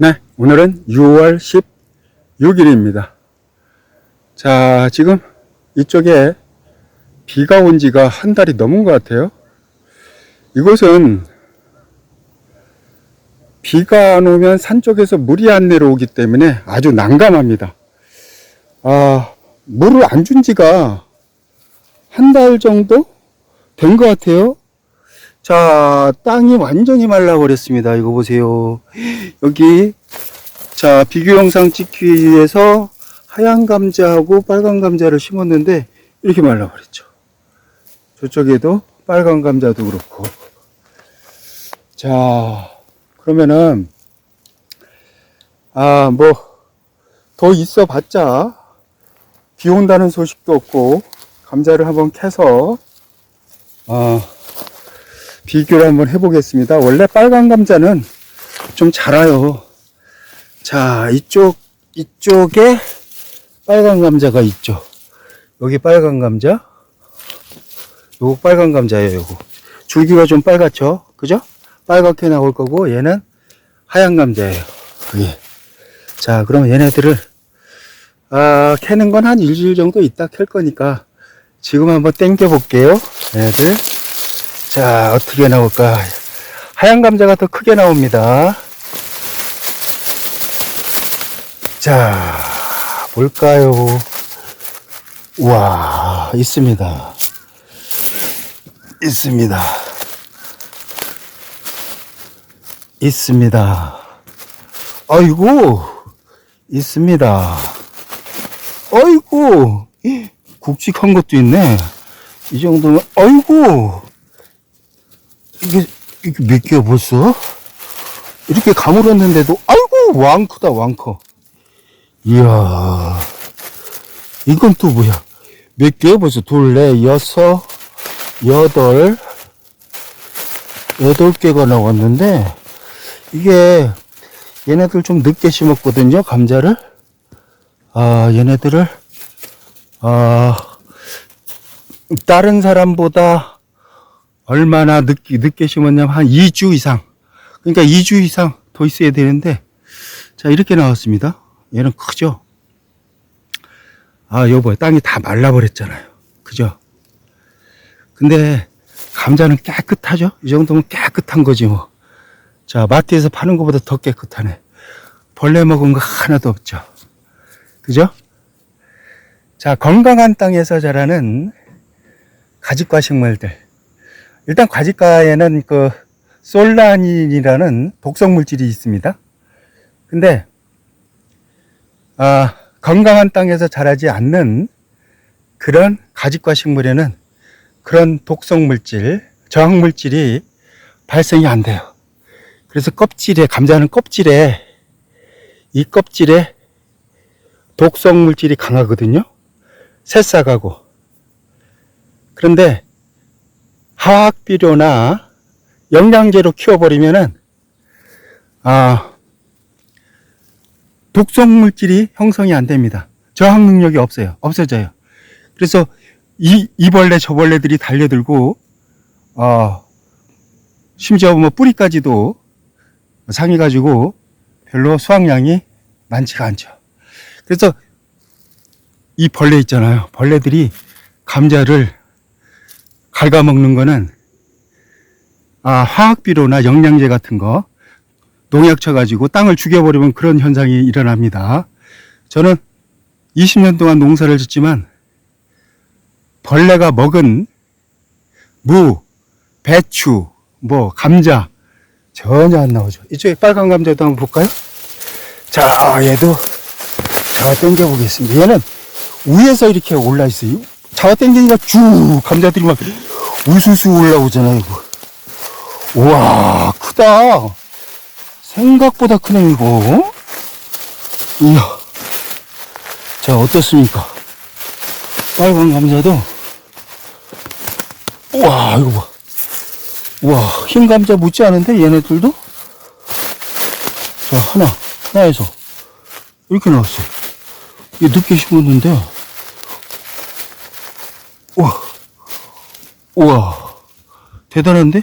네, 오늘은 6월 16일입니다. 자, 지금 이쪽에 비가 온 지가 한 달이 넘은 것 같아요. 이곳은 비가 안 오면 산 쪽에서 물이 안 내려오기 때문에 아주 난감합니다. 아, 물을 안 준 지가 한 달 정도 된 것 같아요. 자, 땅이 완전히 말라버렸습니다. 이거 보세요. 여기, 자, 비교 영상 찍기 위해서 하얀 감자하고 빨간 감자를 심었는데, 이렇게 말라버렸죠. 저쪽에도 빨간 감자도 그렇고. 자, 그러면은, 아, 뭐, 더 있어 봤자, 비 온다는 소식도 없고, 감자를 한번 캐서, 아, 비교를 한번 해보겠습니다. 원래 빨간 감자는 좀 자라요. 자, 이쪽, 이쪽에 빨간 감자가 있죠. 여기 빨간 감자. 요거 빨간 감자예요, 요거. 줄기가 좀 빨갛죠? 그죠? 빨갛게 나올 거고, 얘는 하얀 감자예요. 여기. 자, 그럼 얘네들을, 아, 캐는 건 한 일주일 정도 있다 캘 거니까, 지금 한번 땡겨 볼게요. 얘네들. 자, 어떻게 나올까? 하얀 감자가 더 크게 나옵니다. 자, 볼까요? 우와, 있습니다. 있습니다. 있습니다. 아이고, 있습니다. 아이고, 굵직한 것도 있네. 이 정도면, 아이고, 이게, 이게 몇 개야 벌써? 이렇게 가물었는데도, 아이고, 왕 크다, 왕 커. 이야, 이건 또 뭐야? 몇 개야 벌써? 둘, 넷, 여섯, 여덟, 여덟 개가 나왔는데, 이게, 얘네들 좀 늦게 심었거든요, 감자를. 아, 얘네들을, 아, 다른 사람보다 얼마나 늦게, 늦게 심었냐면 한 2주 이상. 그러니까 2주 이상 더 있어야 되는데, 자, 이렇게 나왔습니다. 얘는 크죠? 아, 여보, 땅이 다 말라버렸잖아요. 그죠? 근데, 감자는 깨끗하죠? 이 정도면 깨끗한 거지, 뭐. 자, 마트에서 파는 것보다 더 깨끗하네. 벌레 먹은 거 하나도 없죠. 그죠? 자, 건강한 땅에서 자라는 가지과 식물들. 일단 과지과에는 그 솔라닌이라는 독성 물질이 있습니다. 근데 아, 건강한 땅에서 자라지 않는 그런 가지과 식물에는 그런 독성 물질, 저항 물질이 발생이 안 돼요. 그래서 껍질에 감자는 껍질에 이 껍질에 독성 물질이 강하거든요. 새싹하고. 그런데 화학 비료나 영양제로 키워버리면은 아 독성 물질이 형성이 안 됩니다. 저항 능력이 없어요. 없어져요. 그래서 이, 이 벌레 저 벌레들이 달려들고 어 심지어 뭐 뿌리까지도 상해 가지고 별로 수확량이 많지가 않죠. 그래서 이 벌레 있잖아요. 벌레들이 감자를 갉아먹는 거는 아, 화학비료나 영양제 같은 거 농약 쳐가지고 땅을 죽여버리면 그런 현상이 일어납니다. 저는 20년 동안 농사를 짓지만 벌레가 먹은 무, 배추, 뭐 감자 전혀 안 나오죠. 이쪽에 빨간 감자도 한번 볼까요? 자, 얘도 잡아 당겨 보겠습니다. 얘는 위에서 이렇게 올라 있어요. 잡아 당기니까 쭉 감자들이 막 우수수 올라오잖아요. 이거. 우와, 크다. 생각보다 크네, 이거. 이야. 자, 어떻습니까? 빨간 감자도. 우와, 이거 봐. 우와, 흰 감자 묻지 않은데, 얘네들도? 자, 하나, 하나에서. 이렇게 나왔어요. 이게 늦게 심었는데. 우와. 우와. 대단한데?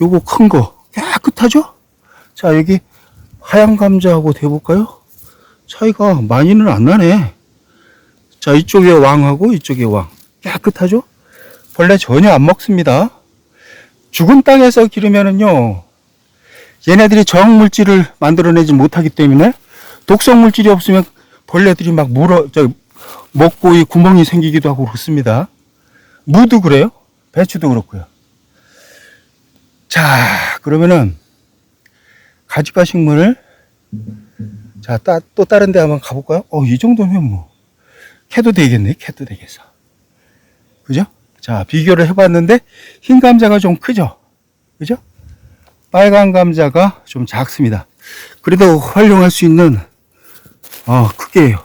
요거 큰 거 깨끗하죠? 자 여기 하얀 감자하고 대볼까요? 차이가 많이는 안 나네. 자, 이쪽에 왕하고 이쪽에 왕. 깨끗하죠? 벌레 전혀 안 먹습니다. 죽은 땅에서 기르면은요, 얘네들이 저항물질을 만들어내지 못하기 때문에 독성물질이 없으면 벌레들이 막 물어, 저, 먹고 이 구멍이 생기기도 하고 그렇습니다. 무도 그래요. 배추도 그렇고요. 자, 그러면은 가지과 식물을 자, 따, 또 다른 데 한번 가볼까요? 어, 이 정도면 뭐 캐도 되겠네. 캐도 되겠어. 그죠? 자, 비교를 해봤는데 흰 감자가 좀 크죠? 그죠? 빨간 감자가 좀 작습니다. 그래도 활용할 수 있는 어, 크게요.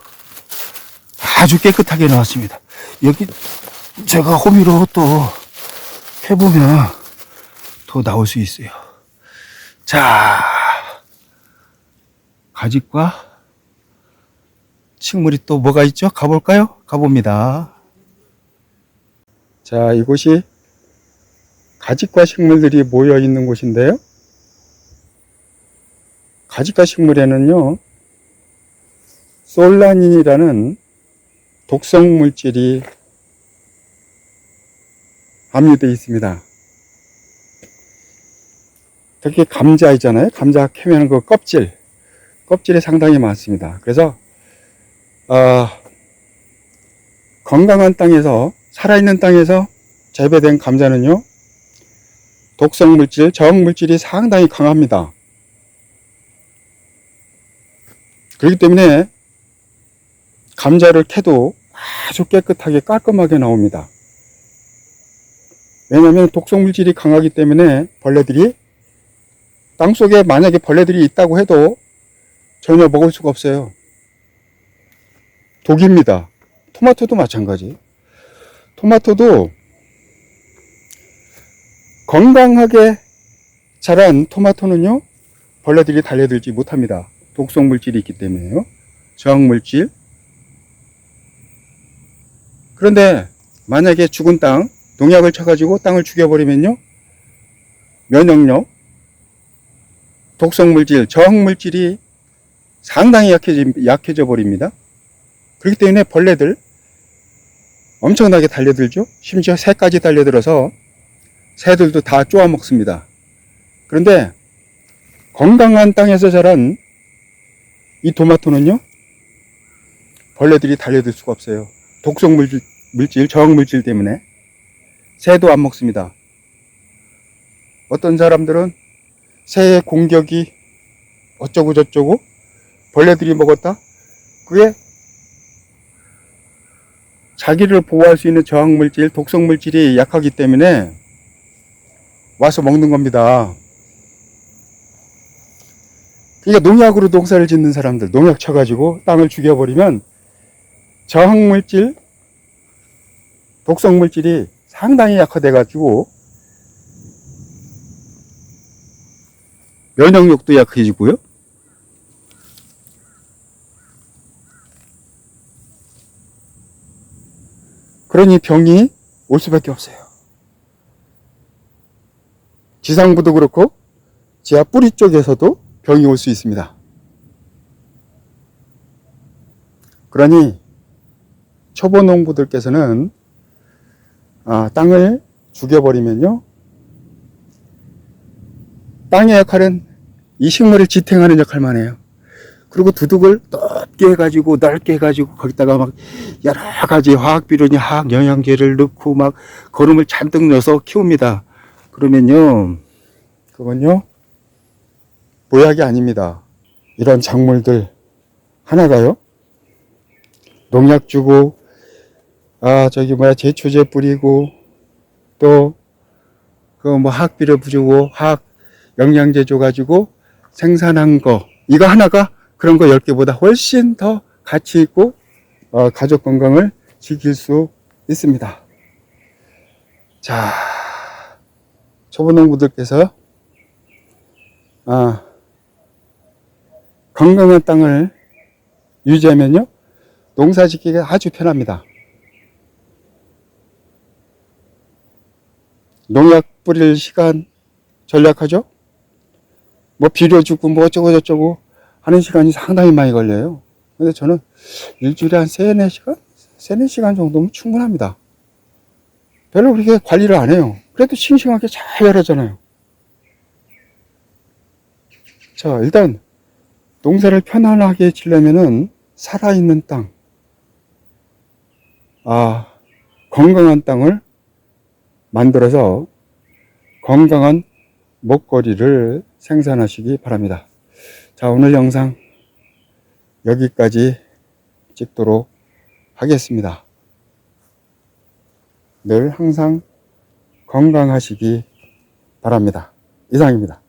아주 깨끗하게 나왔습니다. 여기 제가 호미로 또 해보면 더 나올 수 있어요. 자, 가지과 식물이 또 뭐가 있죠? 가볼까요? 가봅니다. 자, 이곳이 가지과 식물들이 모여 있는 곳인데요. 가지과 식물에는요, 솔라닌이라는 독성 물질이 함유되어 있습니다. 특히 감자 있잖아요. 감자 캐면 그 껍질, 껍질이 상당히 많습니다. 그래서 어, 건강한 땅에서 살아있는 땅에서 재배된 감자는요 독성 물질, 저항 물질이 상당히 강합니다. 그렇기 때문에 감자를 캐도 아주 깨끗하게 깔끔하게 나옵니다. 왜냐하면 독성 물질이 강하기 때문에 벌레들이 땅 속에 만약에 벌레들이 있다고 해도 전혀 먹을 수가 없어요. 독입니다. 토마토도 마찬가지. 토마토도 건강하게 자란 토마토는요, 벌레들이 달려들지 못합니다. 독성 물질이 있기 때문에요. 저항 물질. 그런데 만약에 죽은 땅, 농약을 쳐가지고 땅을 죽여버리면요, 면역력, 독성 물질, 저항 물질이 상당히 약해지, 약해져 버립니다. 그렇기 때문에 벌레들 엄청나게 달려들죠. 심지어 새까지 달려들어서 새들도 다 쪼아 먹습니다. 그런데 건강한 땅에서 자란 이 토마토는요, 벌레들이 달려들 수가 없어요. 독성 물질, 물질, 저항 물질 때문에 새도 안 먹습니다. 어떤 사람들은 새의 공격이 어쩌고 저쩌고 벌레들이 먹었다? 그게 자기를 보호할 수 있는 저항물질, 독성물질이 약하기 때문에 와서 먹는 겁니다. 그러니까 농약으로 농사를 짓는 사람들, 농약 쳐가지고 땅을 죽여버리면 저항물질, 독성물질이 상당히 약화돼가지고 면역력도 약해지고요. 그러니 병이 올 수밖에 없어요. 지상부도 그렇고 지하 뿌리 쪽에서도 병이 올 수 있습니다. 그러니 초보 농부들께서는 아, 땅을 죽여버리면요. 땅의 역할은 이 식물을 지탱하는 역할만 해요. 그리고 두둑을 높게 해가지고 넓게 해가지고 거기다가 막 여러 가지 화학 비료니 화학 영양제를 넣고 막 거름을 잔뜩 넣어서 키웁니다. 그러면요, 그건요, 보약이 아닙니다. 이런 작물들 하나가요, 농약 주고, 아, 저기 뭐야, 제초제 뿌리고, 또, 그뭐 화학비료 주고, 화학 영양제 줘가지고 생산한 거, 이거 하나가 그런 거 10개보다 훨씬 더 가치 있고, 어, 가족 건강을 지킬 수 있습니다. 자, 초보농부들께서, 아, 건강한 땅을 유지하면요, 농사 짓기가 아주 편합니다. 농약 뿌릴 시간 전략하죠? 뭐 비료 주고 뭐 어쩌고 저쩌고 하는 시간이 상당히 많이 걸려요. 근데 저는 일주일에 한 3, 4시간? 3, 4시간 정도면 충분합니다. 별로 그렇게 관리를 안 해요. 그래도 싱싱하게 잘 자라잖아요. 자, 일단 농사를 편안하게 지려면은 살아있는 땅, 아, 건강한 땅을 만들어서 건강한 먹거리를 생산하시기 바랍니다. 자, 오늘 영상 여기까지 찍도록 하겠습니다. 늘 항상 건강하시기 바랍니다. 이상입니다.